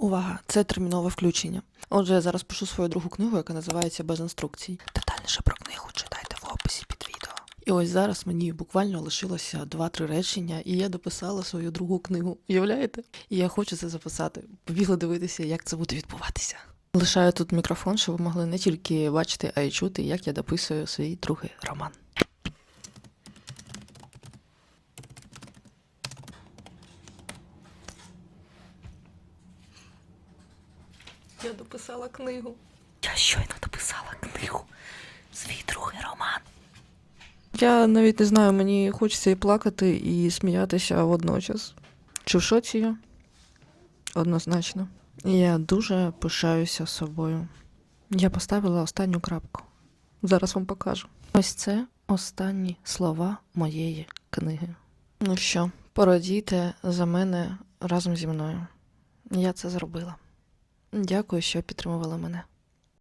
Увага! Це термінове включення. Отже, я зараз пишу свою другу книгу, яка називається Без інструкцій. Детальніше про книгу читайте в описі під відео. І ось зараз мені буквально лишилося 2-3 речення, і я дописала свою другу книгу. Уявляєте? І я хочу це записати. Побігли дивитися, як це буде відбуватися. Лишаю тут мікрофон, щоб ви могли не тільки бачити, а й чути, як я дописую свій другий роман. Я дописала книгу. Я щойно дописала книгу. Свій другий роман. Я навіть не знаю, мені хочеться і плакати, і сміятися водночас. Чи в шоці я? Однозначно. Я дуже пишаюся собою. Я поставила останню крапку. Зараз вам покажу. Ось це останні слова моєї книги. Ну що, порадійте за мене разом зі мною. Я це зробила. Дякую, що підтримували мене.